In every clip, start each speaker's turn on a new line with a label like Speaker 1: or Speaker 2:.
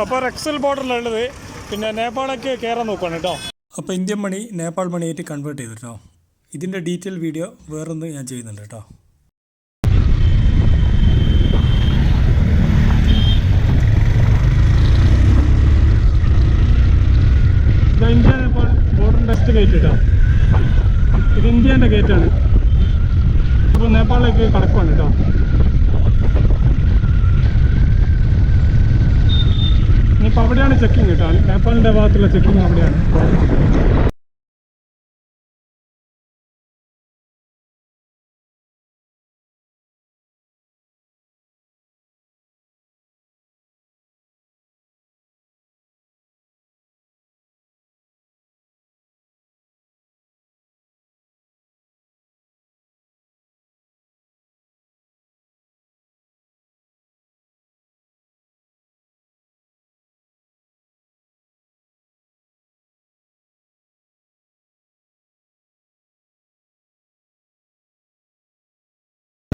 Speaker 1: അപ്പോൾ റെക്സൽ ബോർഡറിലുള്ളത് പിന്നെ നേപ്പാളൊക്കെ കയറാൻ നോക്കുകയാണ് കേട്ടോ. അപ്പോൾ ഇന്ത്യൻ മണി നേപ്പാൾ മണിയായിട്ട് കൺവേർട്ട് ചെയ്തിട്ടോ ഇതിന്റെ ഡീറ്റെയിൽ വീഡിയോ വേറൊന്ന് ഞാൻ ചെയ്യുന്നുണ്ട് കേട്ടോ. India Nepal border test gate കേട്ടോ. ഇത് ഇന്ത്യന്റെ ഗേറ്റാണ് അപ്പോൾ നേപ്പാളിലേക്ക് കടക്കുവാണ് കേട്ടോ. ഇനിയിപ്പോൾ അവിടെയാണ് ചെക്കിങ് കേട്ടോ. നേപ്പാളിന്റെ ഭാഗത്തുള്ള ചെക്കിങ് അവിടെയാണ്.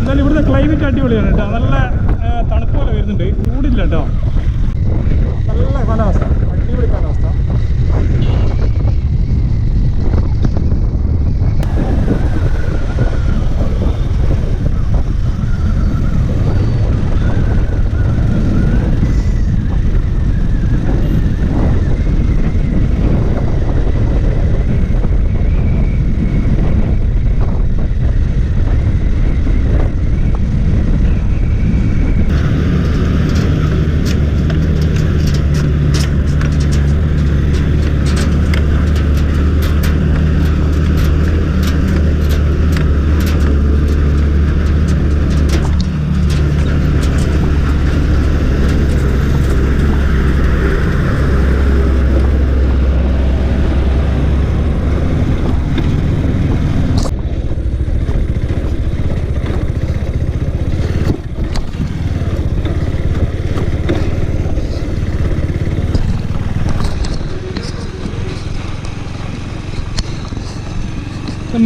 Speaker 1: എന്തായാലും ഇവിടുത്തെ ക്ലൈമറ്റ് അടിപൊളിയാണ് കേട്ടോ നല്ല തണുപ്പ് പോലെ വരുന്നുണ്ട്. ചൂടില്ല കേട്ടോ നല്ല കാലാവസ്ഥ. അടിപൊളി കാലാവസ്ഥ.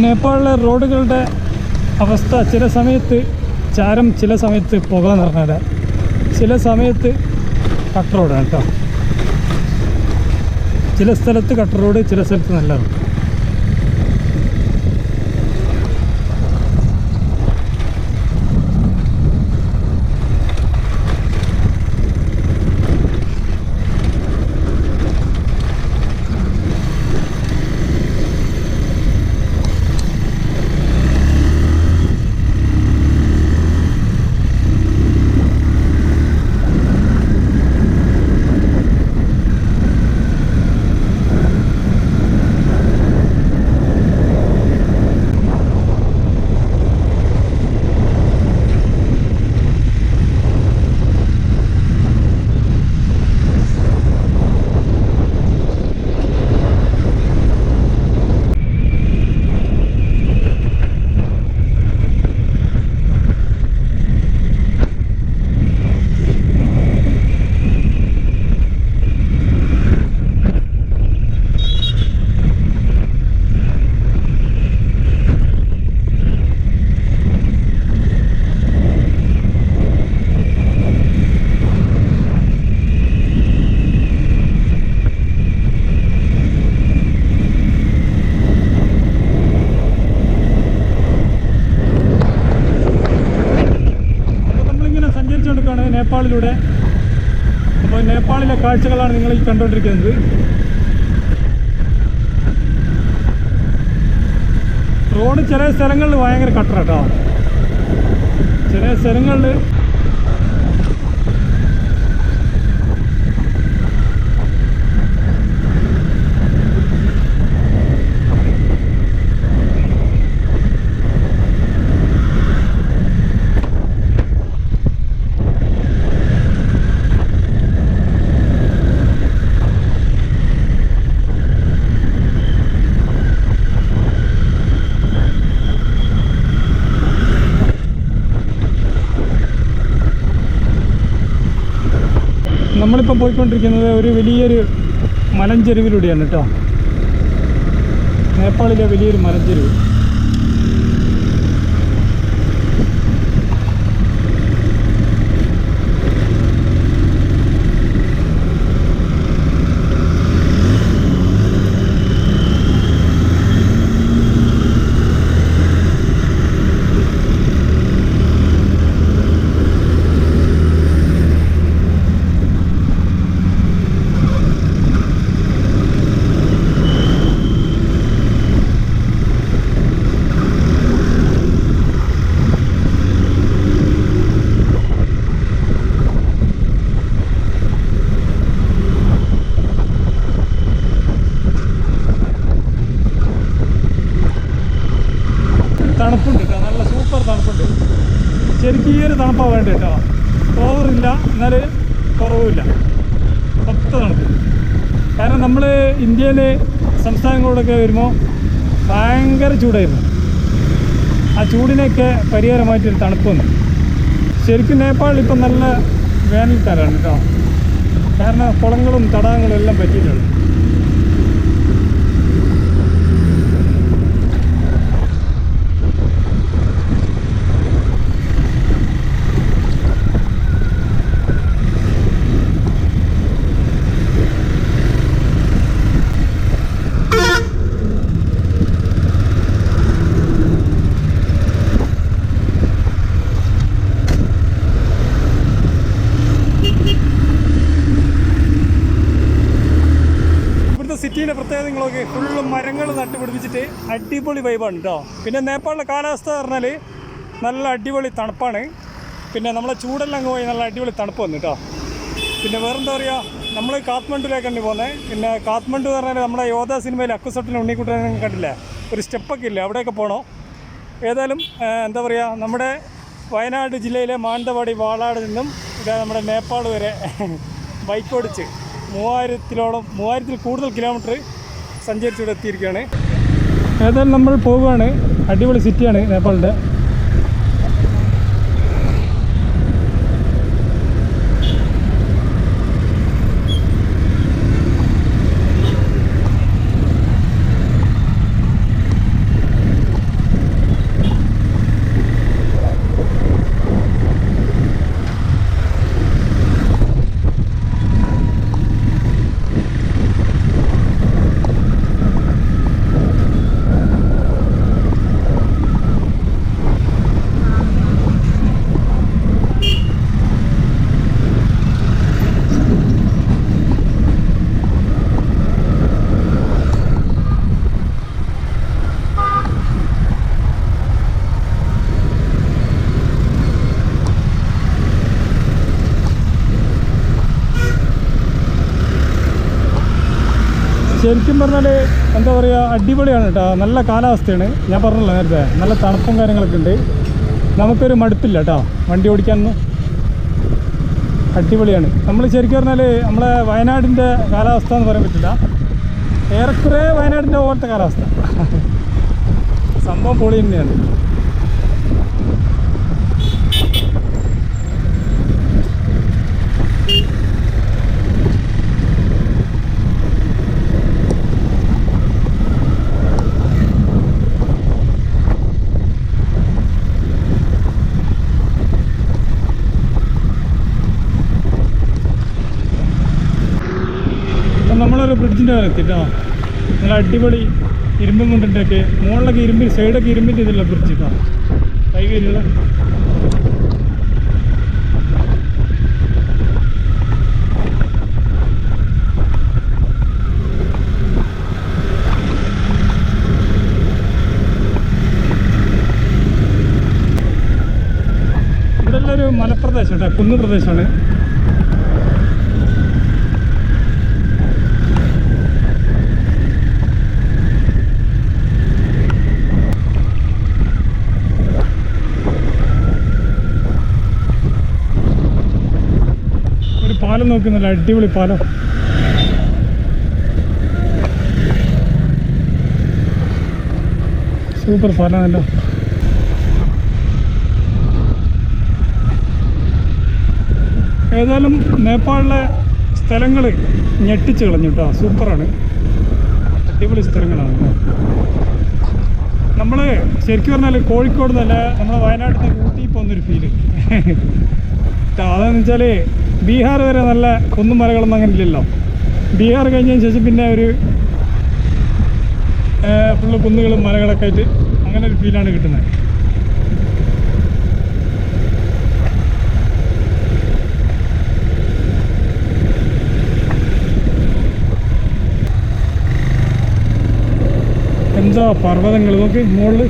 Speaker 1: നേപ്പാളിലെ റോഡുകളുടെ അവസ്ഥ ചില സമയത്ത് ചാരം ചില സമയത്ത് പുക നിറഞ്ഞത്. ചില സമയത്ത് കട്ട് റോഡാണ് കേട്ടോ. ചില സ്ഥലത്ത് കട്ട് റോഡ് ചില സ്ഥലത്ത് നല്ല റോഡ് അപ്പോൾ നമ്മളിങ്ങനെ നേപ്പാളിലൂടെ അപ്പോൾ നേപ്പാളിലെ കാഴ്ചകളാണ് നിങ്ങൾ ഈ കണ്ടുകൊണ്ടിരിക്കുന്നത്. റോഡ് ചില സ്ഥലങ്ങളിൽ ഭയങ്കര കട്ടറാട്ടോ ചില സ്ഥലങ്ങളിൽ നമ്മളിപ്പോൾ പോയിക്കൊണ്ടിരിക്കുന്നത് ഒരു വലിയൊരു മലഞ്ചെരുവിലൂടെയാണ് കേട്ടോ. നേപ്പാളിലെ വലിയൊരു മലഞ്ചെരുവ് തണുപ്പാണ് വേണ്ടത് കേട്ടോ ഓവറില്ല എന്നാൽ കുറവുമില്ല ഒത്ത തണുപ്പ് കാരണം നമ്മൾ ഇന്ത്യയിലെ സംസ്ഥാനങ്ങളിലൊക്കെ വരുമ്പോൾ ഭയങ്കര ചൂടായിരുന്നു. ആ ചൂടിനൊക്കെ പരിഹാരമായിട്ടൊരു തണുപ്പ് വന്നു. ശരിക്കും നേപ്പാളിൽ ഇപ്പം നല്ല വേനൽക്കാലമാണ് കേട്ടോ. കാരണം കുളങ്ങളും തടാകങ്ങളും എല്ലാം പറ്റിയിട്ടുണ്ട്. ഫുള്ള് മരങ്ങൾ നട്ടുപിടിപ്പിച്ചിട്ട് അടിപൊളി വൈബാണ് കേട്ടോ പിന്നെ നേപ്പാളിലെ കാലാവസ്ഥ പറഞ്ഞാൽ നല്ല അടിപൊളി തണുപ്പാണ്. പിന്നെ നമ്മളെ ചൂടെല്ലാം അങ്ങ് പോയി നല്ല അടിപൊളി തണുപ്പ് വന്നു കേട്ടോ പിന്നെ വേറെന്താ പറയുക നമ്മൾ കാത്മണ്ഡുവിലേക്കാണ് പോകുന്നത് പിന്നെ. കാത്മണ്ഡു പറഞ്ഞാൽ നമ്മുടെ യോധ സിനിമയിൽ അക്കുസട്ടിന് ഉണ്ണിക്കുട്ടനെ കണ്ടില്ലേ? ഒരു സ്റ്റെപ്പൊക്കെ ഇല്ല? അവിടെയൊക്കെ പോകണോ ഏതായാലും എന്താ പറയുക നമ്മുടെ വയനാട് ജില്ലയിലെ മാനന്തവാടി വാളാട് നിന്നും ഇതാ നമ്മുടെ നേപ്പാൾ വരെ ബൈക്ക് ഓടിച്ച് മൂവായിരത്തിലോളം മൂവായിരത്തിൽ കൂടുതൽ കിലോമീറ്റർ സഞ്ചരിച്ചിവിടെ എത്തിയിരിക്കുകയാണ്. ഏതായാലും നമ്മൾ പോവുകയാണ്. അടിപൊളി സിറ്റിയാണ് നേപ്പാളിന്റെ ശരിക്കും പറഞ്ഞാൽ എന്താ പറയുക അടിപൊളിയാണ് കേട്ടോ നല്ല കാലാവസ്ഥയാണ്. ഞാൻ പറഞ്ഞല്ലോ നേരത്തെ. നല്ല തണുപ്പും കാര്യങ്ങളൊക്കെ ഉണ്ട്. നമുക്കൊരു മടുപ്പില്ല കേട്ടോ വണ്ടി ഓടിക്കാനൊന്നും അടിപൊളിയാണ്. നമ്മൾ ശരിക്കും പറഞ്ഞാൽ നമ്മളെ വയനാടിന്റെ കാലാവസ്ഥ എന്ന് പറയാൻ പറ്റില്ല. ഏറെക്കുറെ വയനാടിന്റെ പോലത്തെ കാലാവസ്ഥ. സംഭവം പൊളി തന്നെയാണ്. നമ്മളൊരു ബ്രിഡ്ജിന്റെ മേലെ എത്തിട്ടോ? നല്ല അടിപൊളി ഇരുമ്പും കൊണ്ടിട്ടൊക്കെ. മുകളിലൊക്കെ ഇരുമ്പ് സൈഡൊക്കെ ഇരുമ്പിന്റെ ഇതല്ല ബ്രിഡ്ജ് കേട്ടോ ഹൈവേയിലുള്ള ഇവിടെ ഒരു മലപ്രദേശം കേട്ടോ കുന്നു പ്രദേശമാണ് ഒരു പാലം നോക്കുന്നില്ല അടിപൊളി പാലം. സൂപ്പർ പാലമല്ലോ ഏതായാലും നേപ്പാളിലെ സ്ഥലങ്ങൾ ഞെട്ടിച്ച് കളഞ്ഞു കേട്ടോ സൂപ്പറാണ്. അടിപൊളി സ്ഥലങ്ങളാണ് നമ്മൾ ശരിക്കും പറഞ്ഞാൽ കോഴിക്കോട് നല്ല നമ്മുടെ വയനാട്ടിൽ നിന്ന് ഊട്ടി പോകുന്നൊരു ഫീൽ അതെന്ന് വെച്ചാൽ ബീഹാർ വരെ നല്ല കുന്നും മലകളൊന്നും അങ്ങനെ ഇല്ലല്ലോ. ബീഹാർ കഴിഞ്ഞതിന് ശേഷം പിന്നെ ഒരു ഫുള്ള് കുന്നുകളും മലകളൊക്കെ ആയിട്ട് അങ്ങനെ ഒരു ഫീലാണ് കിട്ടുന്നത്. എന്താ പർവതങ്ങൾ? നോക്ക് മുകളിൽ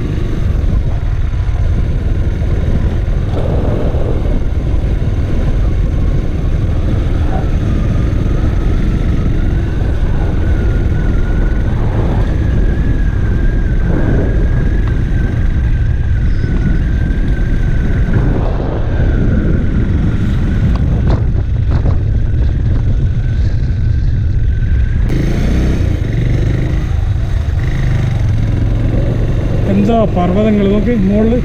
Speaker 1: എന്താ പർവതങ്ങൾ. നോക്കി മുകളിൽ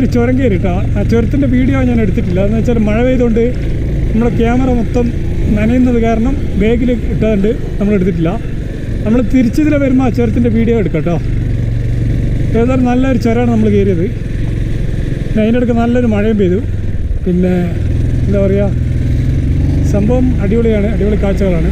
Speaker 1: ഒരു ചുരം കയറി കേട്ടോ ആ ചുരത്തിന്റെ വീഡിയോ ഞാൻ എടുത്തിട്ടില്ല. എന്ന് വെച്ചാൽ മഴ പെയ്തുകൊണ്ട് നമ്മുടെ ക്യാമറ മൊത്തം നനയുന്നത് കാരണം ബാഗിൽ ഇട്ടതുകൊണ്ട് നമ്മൾ എടുത്തിട്ടില്ല. നമ്മൾ തിരിച്ചതിലെ വരുമ്പോൾ ആ ചുരത്തിന്റെ വീഡിയോ എടുക്കാം കേട്ടോ. ഏതായാലും നല്ലൊരു ചുരമാണ് നമ്മൾ കയറിയത്. പിന്നെ അതിന്റെ അടുക്ക് നല്ലൊരു മഴയും പെയ്തു. പിന്നെ എന്താ പറയുക സംഭവം അടിപൊളിയാണ്. അടിപൊളി കാഴ്ചകളാണ്.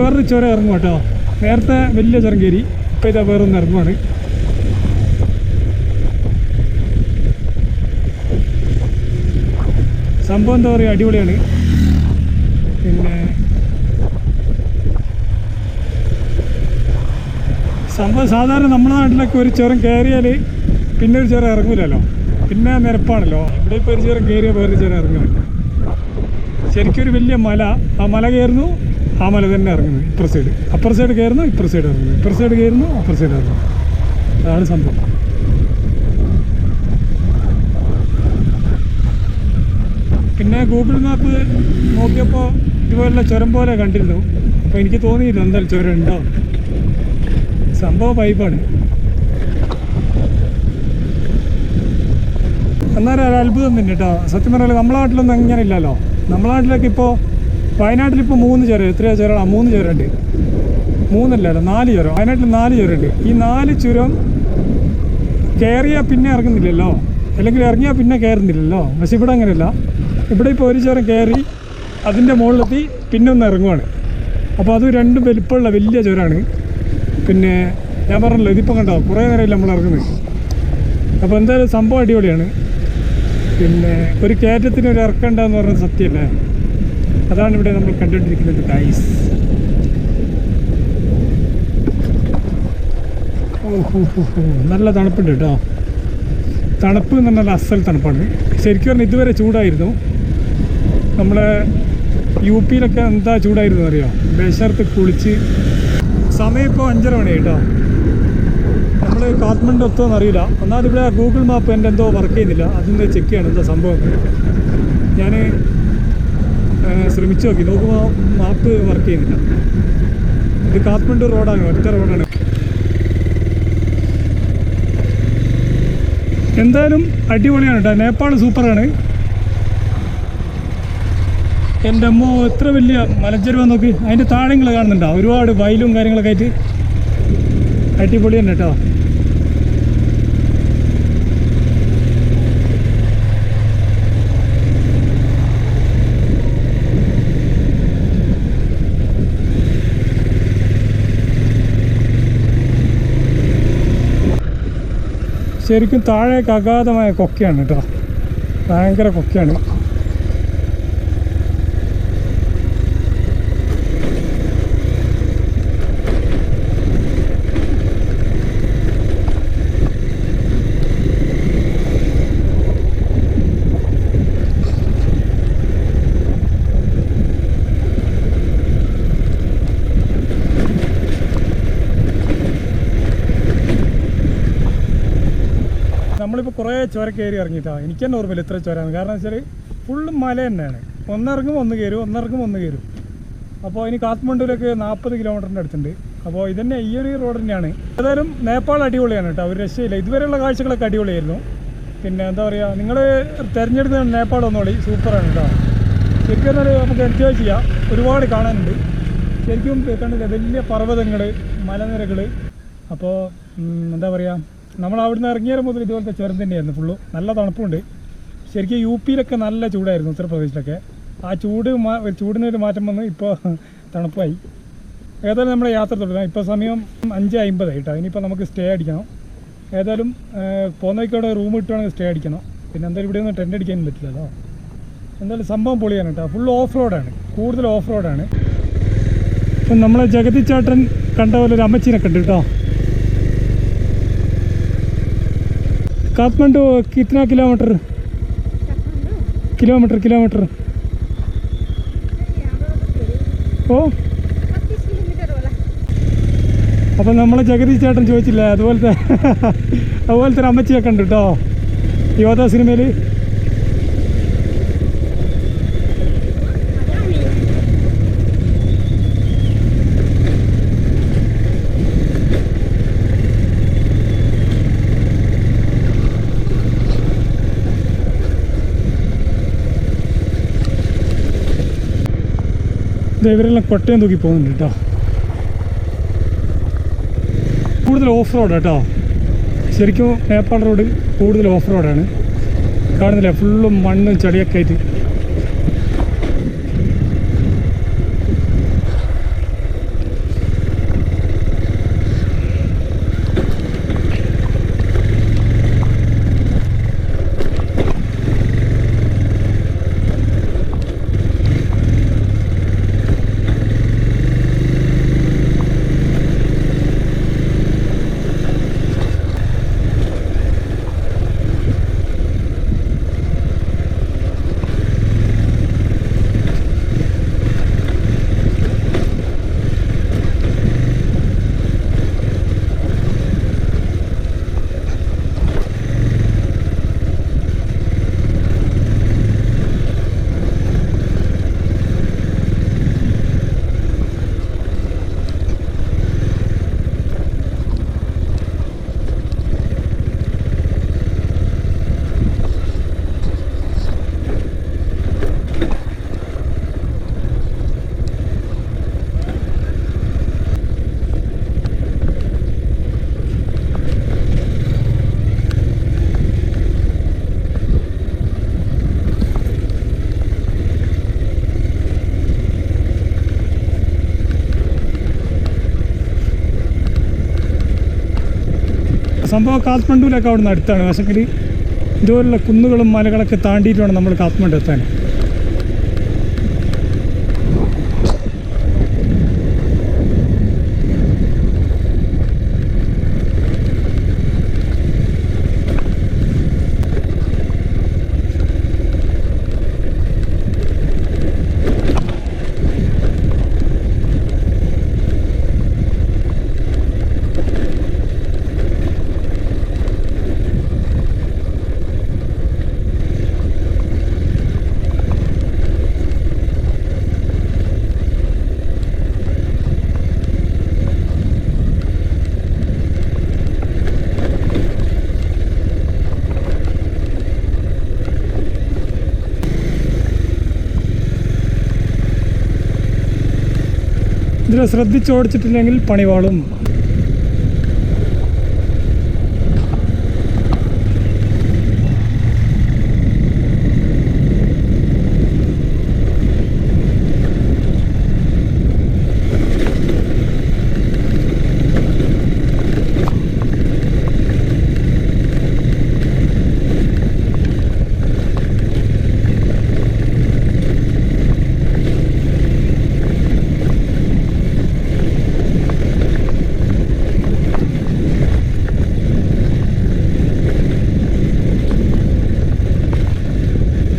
Speaker 1: വേറൊരു ചുരം ഇറങ്ങും കേട്ടോ. നേരത്തെ വലിയ ചുരം കയറി ഇപ്പം ഇതാ വേറൊന്ന് ഇറങ്ങുവാണ്. സംഭവം എന്താ പറയുക അടിപൊളിയാണ്. പിന്നെ സംഭവം സാധാരണ നമ്മുടെ നാട്ടിലൊക്കെ ഒരു ചുരം കയറിയാൽ പിന്നെ ഒരു ചുരം ഇറങ്ങില്ലല്ലോ പിന്നെ നിരപ്പാണല്ലോ. ഇവിടെ ഇപ്പോൾ ഒരു ചുരം കയറിയാൽ വേറൊരു ചുരം ഇറങ്ങുകയാണ് ശരിക്കും ഒരു വലിയ മല. ആ മല കയറുന്നു ആ മല തന്നെ ഇറങ്ങുന്നത് ഇപ്പുറ സൈഡ് അപ്പുറ സൈഡ് കയറുന്നു ഇപ്പുറ സൈഡ് ഇറങ്ങുന്നു. ഇപ്പുറ സൈഡ് കയറുന്നു അപ്പുറ സൈഡ് ഇറങ്ങുന്നു. അതാണ് സംഭവം. പിന്നെ ഗൂഗിൾ മാപ്പ് നോക്കിയപ്പോൾ ഇതുപോലുള്ള ചുരം പോലെ കണ്ടിരുന്നു അപ്പോൾ എനിക്ക് തോന്നിയില്ല എന്തായാലും ചുരം ഉണ്ടോ. സംഭവം പൈപ്പാണ് എന്നാലും ഒരു അത്ഭുതം തന്നെ കേട്ടോ. സത്യം പറഞ്ഞാൽ നമ്മളെ നാട്ടിലൊന്നും അങ്ങനെ ഇല്ലല്ലോ നമ്മളെ നാട്ടിലൊക്കെ ഇപ്പോൾ വയനാട്ടിൽ ഇപ്പോൾ മൂന്ന് ചുരം എത്രയാ ചുരം? മൂന്ന് ചുരമുണ്ട് മൂന്നല്ലല്ലോ നാല് ചുരം. വയനാട്ടിൽ നാല് ചുരമുണ്ട് ഈ നാല് ചുരം കയറിയാൽ പിന്നെ ഇറങ്ങുന്നില്ലല്ലോ? അല്ലെങ്കിൽ ഇറങ്ങിയാൽ പിന്നെ കയറുന്നില്ലല്ലോ? പക്ഷെ ഇവിടെ അങ്ങനെയല്ല. ഇവിടെ ഇപ്പോൾ ഒരു ചുരം കയറി അതിന്റെ മുകളിലെത്തി പിന്നെ ഒന്ന് ഇറങ്ങുവാണ്. അപ്പോൾ അത് രണ്ടും വലിപ്പമുള്ള വലിയ ചുരമാണ്. പിന്നെ ഞാൻ പറഞ്ഞല്ലോ ഇതിപ്പോൾ കണ്ടോ? കുറേ നേരമില്ല നമ്മൾ ഇറങ്ങുന്നത്. അപ്പോൾ എന്തായാലും സംഭവം അടിപൊളിയാണ്. പിന്നെ ഒരു കയറ്റത്തിന് ഒരു ഇറക്കണ്ടെന്ന് പറഞ്ഞ സത്യമല്ലേ? അതാണ് ഇവിടെ നമ്മൾ കണ്ടുകൊണ്ടിരിക്കുന്നത് ഗൈസ് നല്ല തണുപ്പുണ്ട് കേട്ടോ. തണുപ്പ് എന്ന് പറഞ്ഞാൽ അസൽ തണുപ്പാണ്. ശരിക്കും പറഞ്ഞാൽ ഇതുവരെ ചൂടായിരുന്നു. നമ്മളെ യു പിയിലൊക്കെ എന്താ ചൂടായിരുന്നു അറിയോ? ബേശർത്ത് കുളിച്ച്. സമയം ഇപ്പോൾ അഞ്ചര മണി കേട്ടോ. നമ്മൾ കാത്മണ്ഡു എത്തുമെന്ന് അറിയില്ല. ഒന്നാമത് ഇവിടെ ഗൂഗിൾ മാപ്പ് എന്റെ എന്തോ വർക്ക് ചെയ്യുന്നില്ല. അതൊന്ന് ചെക്ക് ചെയ്യണം എന്താ സംഭവം ഞാൻ ശ്രമിച്ചു നോക്കി. നോക്കുമ്പോൾ മാപ്പ് വർക്ക് ചെയ്യുന്നില്ല ഇത് കാത്മണ്ഡു റോഡാണ്. ഒറ്റ റോഡാണ്. എന്തായാലും അടിപൊളിയാണ് കേട്ടോ നേപ്പാൾ സൂപ്പറാണ്. എന്റെ അമ്മ എത്ര വലിയ മലഞ്ചെരുവ നോക്കി. അതിന്റെ താഴെ നിങ്ങൾ കാണുന്നുണ്ടോ. ഒരുപാട് വയലും കാര്യങ്ങളൊക്കെ ആയിട്ട് അടിപൊളി തന്നെ കേട്ടോ ശരിക്കും താഴേക്ക് അഗാധമായ കൊക്കയാണ് കേട്ടോ. ഭയങ്കര കൊക്കയാണ്. കുറേ ചുര കയറി ഇറങ്ങിയിട്ടാണ് എനിക്ക് തന്നെ ഓർമ്മയില്ല ഇത്ര ചുരാണ് കാരണം വെച്ചാൽ ഫുള്ള് മല തന്നെയാണ്. ഒന്നിറങ്ങും ഒന്ന് കയറും ഒന്നിറങ്ങും ഒന്ന് കയറും. അപ്പോൾ ഇനി കാത്മണ്ഡുവിലേക്ക് നാൽപ്പത് കിലോമീറ്ററിന്റെ അടുത്തുണ്ട്. അപ്പോൾ ഇതന്നെ ഈ ഒരു റോഡ് തന്നെയാണ്. ഏതായാലും നേപ്പാൾ അടിപൊളിയാണ് കേട്ടോ. ഒരു രക്ഷയില്ല. ഇതുവരെയുള്ള കാഴ്ചകളൊക്കെ അടിപൊളിയായിരുന്നു. പിന്നെ എന്താ പറയുക നിങ്ങൾ തിരഞ്ഞെടുക്കുന്ന നേപ്പാൾ ഒന്നോളി സൂപ്പറാണ് കേട്ടോ. ശരിക്കും പറഞ്ഞാൽ നമുക്ക് എൻജോയ് ചെയ്യാം. ഒരുപാട് കാണാനുണ്ട്. ശരിക്കും കണ്ടില്ല വലിയ പർവതങ്ങൾ മലനിരകൾ അപ്പോൾ എന്താ പറയുക നമ്മൾ അവിടുന്ന് ഇറങ്ങിയ മുതൽ ഇതുപോലത്തെ ചുരം തന്നെയായിരുന്നു ഫുള്ള്. നല്ല തണുപ്പുണ്ട്. ശരിക്കും യു പിയിലൊക്കെ നല്ല ചൂടായിരുന്നു ഉത്തർപ്രദേശിലൊക്കെ. ആ ചൂട് ചൂടിനൊരു മാറ്റം വന്ന് ഇപ്പോൾ തണുപ്പായി. ഏതായാലും നമ്മുടെ യാത്ര തുടരാം. ഇപ്പോൾ സമയം അഞ്ച് അമ്പതായി കേട്ടോ. ഇനിയിപ്പോൾ നമുക്ക് സ്റ്റേ അടിക്കണം. ഏതായാലും പോകുന്നവയ്ക്കവിടെ റൂം കിട്ടുവാണെങ്കിൽ സ്റ്റേ അടിക്കണം. പിന്നെ എന്തായാലും ഇവിടെ ഒന്നും ടെന്റ് അടിക്കാനും പറ്റില്ലല്ലോ എന്തായാലും സംഭവം പൊളിയാണ് കേട്ടോ. ഫുൾ ഓഫ് റോഡാണ് കൂടുതൽ ഓഫ് റോഡാണ് ഇപ്പം നമ്മളെ ജഗതി ചേട്ടൻ കണ്ട പോലെ ഒരു അമ്മച്ചീനെ കണ്ടു കേട്ടോ. काठमांडू कितना किलोमीटर किलोमीटर किलोमीटर ഓ
Speaker 2: पच्चीस किलोमीटर होला
Speaker 1: അപ്പം നമ്മളെ ജഗതി ചേട്ടൻ ചോദിച്ചില്ല അതുപോലത്തെ അതുപോലത്തെ ഒരു അമ്മച്ചിയെ കണ്ടു കേട്ടോ യോധ സിനിമയിൽ ഇവരെല്ലാം കൊട്ടയം തൂക്കി പോകുന്നുണ്ട് കേട്ടോ. കൂടുതൽ ഓഫ് റോഡ് കേട്ടോ. ശരിക്കും നേപ്പാൾ റോഡ് കൂടുതൽ ഓഫ് റോഡാണ് കാണുന്നില്ല? ഫുള്ളും മണ്ണും ചെടിയൊക്കെ ആയിട്ട്. സംഭവം കാത്മണ്ഡുവിലൊക്കെ അവിടെ നിന്ന് അടുത്താണ് പക്ഷെങ്കിൽ ഇതുപോലുള്ള കുന്നുകളും മലകളൊക്കെ താണ്ടിയിട്ട് വേണം നമ്മൾ കാത്മണ്ഡു എത്താൻ. ശ്രദ്ധിച്ചോടിച്ചിട്ടില്ലെങ്കിൽ പണിവാളും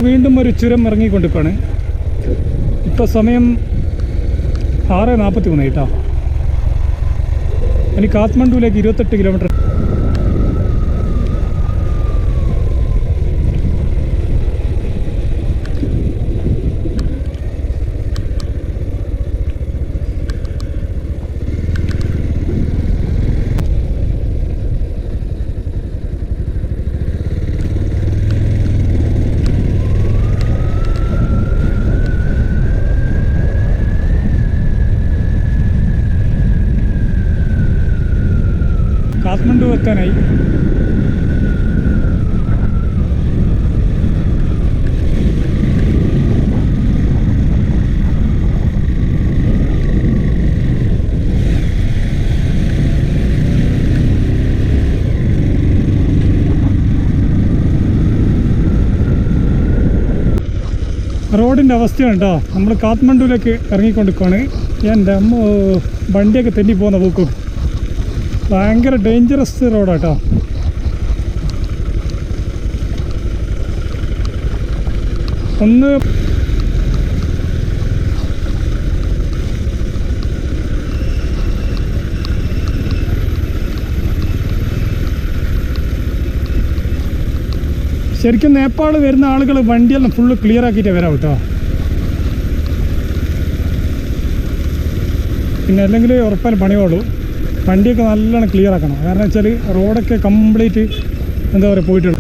Speaker 1: വീണ്ടും ഒരു ചുരം ഇറങ്ങിക്കൊണ്ടിപ്പാണ് ഇപ്പോൾ സമയം ആറ് നാൽപ്പത്തി മൂന്ന് കേട്ടോ. ഇനി കാത്മണ്ഡുവിലേക്ക് ഇരുപത്തെട്ട് കിലോമീറ്റർ എത്താനായി. റോഡിന്റെ അവസ്ഥയാണ് കേട്ടോ നമ്മൾ കാത്മണ്ഡുവിലേക്ക് ഇറങ്ങിക്കൊണ്ടിരിക്കുകയാണ് എന്റെ അമ്മ വണ്ടിയൊക്കെ തെന്നി പോകുന്ന പോക്കും. ഭയങ്കര ഡേഞ്ചറസ് റോഡാട്ടോ ഒന്ന് ശരിക്കും നേപ്പാൾ വരുന്ന ആളുകൾ വണ്ടിയെല്ലാം ഫുള്ള് ക്ലിയർ ആക്കിയിട്ടേ വരാം കേട്ടോ പിന്നെ അല്ലെങ്കിൽ ഉറപ്പാൻ പണിയോളൂ വണ്ടിയൊക്കെ നല്ലോണം ക്ലിയർ ആക്കണം. കാരണം വെച്ചാൽ റോഡൊക്കെ കംപ്ലീറ്റ് എന്താ പറയുക പോയിട്ടുള്ളൂ.